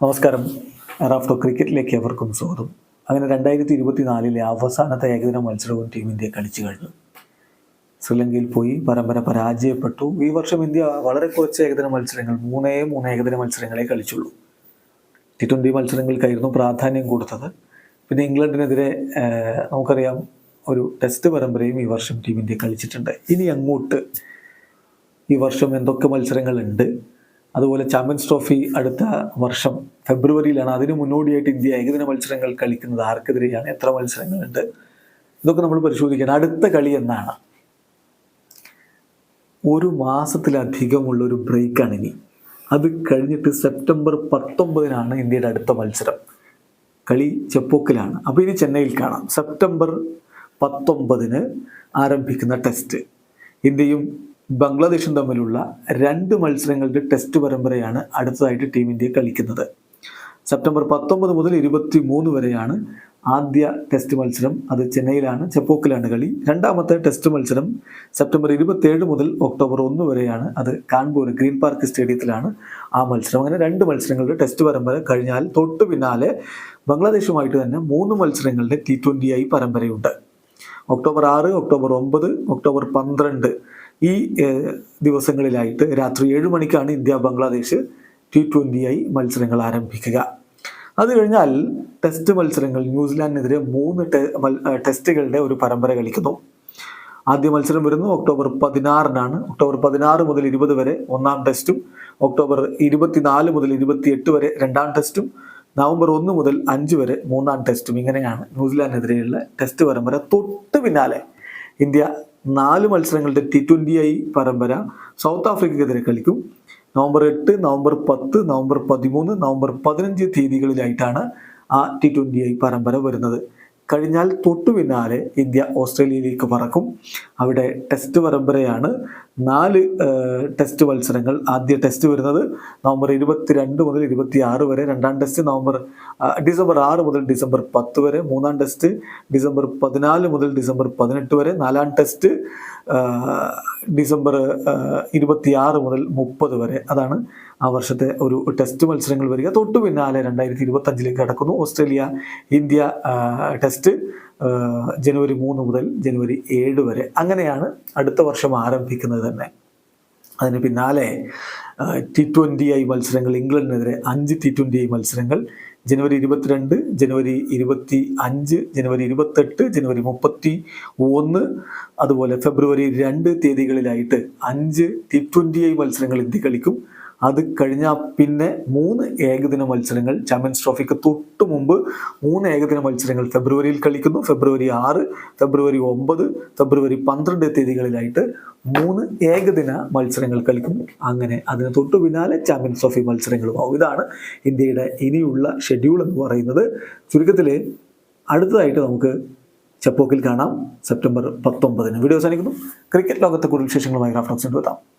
നമസ്കാരം. റാഫ്റ്റോ ക്രിക്കറ്റിലേക്ക് എവർക്കും സ്വാഗതം. അങ്ങനെ രണ്ടായിരത്തി ഇരുപത്തി നാലിലെ അവസാനത്തെ ഏകദിന മത്സരവും ടീം ഇന്ത്യ കളിച്ചു കഴിഞ്ഞു. ശ്രീലങ്കയിൽ പോയി പരമ്പര പരാജയപ്പെട്ടു. ഈ വർഷം ഇന്ത്യ വളരെ കുറച്ച് ഏകദിന മത്സരങ്ങൾ മൂന്നേ മൂന്ന് ഏകദിന മത്സരങ്ങളെ കളിച്ചുള്ളൂ. ടി ട്വന്റി മത്സരങ്ങൾക്കായിരുന്നു പ്രാധാന്യം കൊടുത്തത്. പിന്നെ ഇംഗ്ലണ്ടിനെതിരെ നമുക്കറിയാം ഒരു ടെസ്റ്റ് പരമ്പരയും ഈ വർഷം ടീം ഇന്ത്യ കളിച്ചിട്ടുണ്ട്. ഇനി അങ്ങോട്ട് ഈ വർഷം എന്തൊക്കെ മത്സരങ്ങളുണ്ട്? അതുപോലെ ചാമ്പ്യൻസ് ട്രോഫി അടുത്ത വർഷം ഫെബ്രുവരിയിലാണ്. അതിന് മുന്നോടിയായിട്ട് ഇന്ത്യ ഏകദിന മത്സരങ്ങൾ കളിക്കുന്നത്. ആർക്കെതിരെയാണ്? എത്ര മത്സരങ്ങളുണ്ട്? ഇതൊക്കെ നമ്മൾ പരിശോധിക്കണം. അടുത്ത കളി എന്നാണ്? ഒരു മാസത്തിലധികമുള്ള ഒരു ബ്രേക്കാണ് ഇനി അത് കഴിഞ്ഞിട്ട് സെപ്റ്റംബർ പത്തൊമ്പതിനാണ് ഇന്ത്യയുടെ അടുത്ത മത്സരം. കളി ചെപ്പോക്കിലാണ്. അപ്പോൾ ഇനി ചെന്നൈയിൽ കാണാം. സെപ്റ്റംബർ പത്തൊമ്പതിന് ആരംഭിക്കുന്ന ടെസ്റ്റ്. ഇന്ത്യയും ബംഗ്ലാദേശും തമ്മിലുള്ള രണ്ട് മത്സരങ്ങളുടെ ടെസ്റ്റ് പരമ്പരയാണ് അടുത്തതായിട്ട് ടീം ഇന്ത്യ കളിക്കുന്നത്. സെപ്റ്റംബർ പത്തൊമ്പത് മുതൽ ഇരുപത്തി മൂന്ന് വരെയാണ് ആദ്യ ടെസ്റ്റ് മത്സരം. അത് ചെന്നൈയിലാണ് ചെപ്പോക്കിലാണ് കളി. രണ്ടാമത്തെ ടെസ്റ്റ് മത്സരം സെപ്റ്റംബർ ഇരുപത്തേഴ് മുതൽ ഒക്ടോബർ ഒന്ന് വരെയാണ്. അത് കാൺപൂർ ഗ്രീൻ പാർക്ക് സ്റ്റേഡിയത്തിലാണ് ആ മത്സരം. അങ്ങനെ രണ്ട് മത്സരങ്ങളുടെ ടെസ്റ്റ് പരമ്പര കഴിഞ്ഞാൽ തൊട്ടു പിന്നാലെ ബംഗ്ലാദേശുമായിട്ട് തന്നെ മൂന്ന് മത്സരങ്ങളുടെ ടി ട്വന്റി ഐ പരമ്പരയുണ്ട്. ഒക്ടോബർ ആറ് ഒക്ടോബർ ഒമ്പത് ഒക്ടോബർ പന്ത്രണ്ട് ഈ ദിവസങ്ങളിലായിട്ട് രാത്രി ഏഴ് മണിക്കാണ് India Bangladesh T twenty I മത്സരങ്ങൾ ആരംഭിക്കുക. അത് കഴിഞ്ഞാൽ ടെസ്റ്റ് മത്സരങ്ങൾ ന്യൂസിലാൻഡിനെതിരെ മൂന്ന് ടെസ്റ്റുകളുടെ ഒരു പരമ്പര കളിക്കുന്നു. ആദ്യ മത്സരം വരുന്നു ഒക്ടോബർ പതിനാറിനാണ്. ഒക്ടോബർ പതിനാറ് മുതൽ ഇരുപത് വരെ ഒന്നാം ടെസ്റ്റും ഒക്ടോബർ ഇരുപത്തിനാല് മുതൽ ഇരുപത്തിയെട്ട് വരെ രണ്ടാം ടെസ്റ്റും നവംബർ ഒന്ന് മുതൽ അഞ്ച് വരെ മൂന്നാം ടെസ്റ്റും ഇങ്ങനെയാണ് ന്യൂസിലാൻഡിനെതിരെയുള്ള ടെസ്റ്റ് പരമ്പര. തൊട്ട് പിന്നാലെ ഇന്ത്യ നാല് മത്സരങ്ങളുടെ ടി ട്വന്റി ഐ പരമ്പര. സൗത്ത് ആഫ്രിക്കയ്ക്കെതിരെ കളിക്കും. നവംബർ എട്ട് നവംബർ പത്ത് നവംബർ പതിമൂന്ന് നവംബർ പതിനഞ്ച് തീയതികളിലായിട്ടാണ് ആ ടി ട്വന്റി ഐ പരമ്പര വരുന്നത്. കഴിഞ്ഞാൽ തൊട്ടു പിന്നാലെ ഇന്ത്യ ഓസ്ട്രേലിയയിലേക്ക് പറക്കും. അവിടെ ടെസ്റ്റ് പരമ്പരയാണ്. നാല് ടെസ്റ്റ് മത്സരങ്ങൾ. ആദ്യ ടെസ്റ്റ് വരുന്നത് നവംബർ ഇരുപത്തിരണ്ട് മുതൽ ഇരുപത്തി ആറ് വരെ. രണ്ടാം ടെസ്റ്റ് നവംബർ ഡിസംബർ ആറ് മുതൽ ഡിസംബർ പത്ത് വരെ. മൂന്നാം ടെസ്റ്റ് ഡിസംബർ പതിനാല് മുതൽ ഡിസംബർ പതിനെട്ട് വരെ. നാലാം ടെസ്റ്റ് ഡിസംബർ ഇരുപത്തി ആറ് മുതൽ മുപ്പത് വരെ. അതാണ് ആ വർഷത്തെ ഒരു ടെസ്റ്റ് മത്സരങ്ങൾ വരിക. തൊട്ടു പിന്നാലെ രണ്ടായിരത്തി ഇരുപത്തഞ്ചിലേക്ക് കടക്കുന്നു. ഓസ്ട്രേലിയ ഇന്ത്യ ടെസ്റ്റ് ജനുവരി മൂന്ന് മുതൽ ജനുവരി ഏഴ് വരെ. അങ്ങനെയാണ് അടുത്ത വർഷം ആരംഭിക്കുന്നത് തന്നെ. അതിന് പിന്നാലെ ടി ട്വന്റി ഐ മത്സരങ്ങൾ ഇംഗ്ലണ്ടിനെതിരെ അഞ്ച് ടി ട്വന്റി ഐ മത്സരങ്ങൾ. ജനുവരി ഇരുപത്തിരണ്ട് ജനുവരി ഇരുപത്തി അഞ്ച് ജനുവരി ഇരുപത്തെട്ട് ജനുവരി മുപ്പത്തി ഒന്ന് അതുപോലെ ഫെബ്രുവരി രണ്ട് തീയതികളിലായിട്ട് അഞ്ച് ടി ട്വന്റി ഐ മത്സരങ്ങൾ ഇന്ത്യ കളിക്കും. അത് കഴിഞ്ഞാൽ പിന്നെ മൂന്ന് ഏകദിന മത്സരങ്ങൾ ചാമ്പ്യൻസ് ട്രോഫിക്ക് തൊട്ട് മുമ്പ് മൂന്ന് ഏകദിന മത്സരങ്ങൾ ഫെബ്രുവരിയിൽ കളിക്കുന്നു. ഫെബ്രുവരി ആറ് ഫെബ്രുവരി ഒമ്പത് ഫെബ്രുവരി പന്ത്രണ്ട് തീയതികളിലായിട്ട് മൂന്ന് ഏകദിന മത്സരങ്ങൾ കളിക്കും അങ്ങനെ അതിന് തൊട്ടു പിന്നാലെ ചാമ്പ്യൻസ് ട്രോഫി മത്സരങ്ങളുമാവും ഇതാണ് ഇന്ത്യയുടെ ഇനിയുള്ള ഷെഡ്യൂൾ എന്ന് പറയുന്നത്. ചുരുക്കത്തിൽ അടുത്തതായിട്ട് നമുക്ക് ചെപ്പോക്കിൽ കാണാം. സെപ്റ്റംബർ പത്തൊമ്പതിന്. വീഡിയോ അവസാനിക്കുന്നു. ക്രിക്കറ്റ് ലോകത്തെ കൂടുതൽ വിശേഷങ്ങളുമായി റഫറൻസ് എത്താം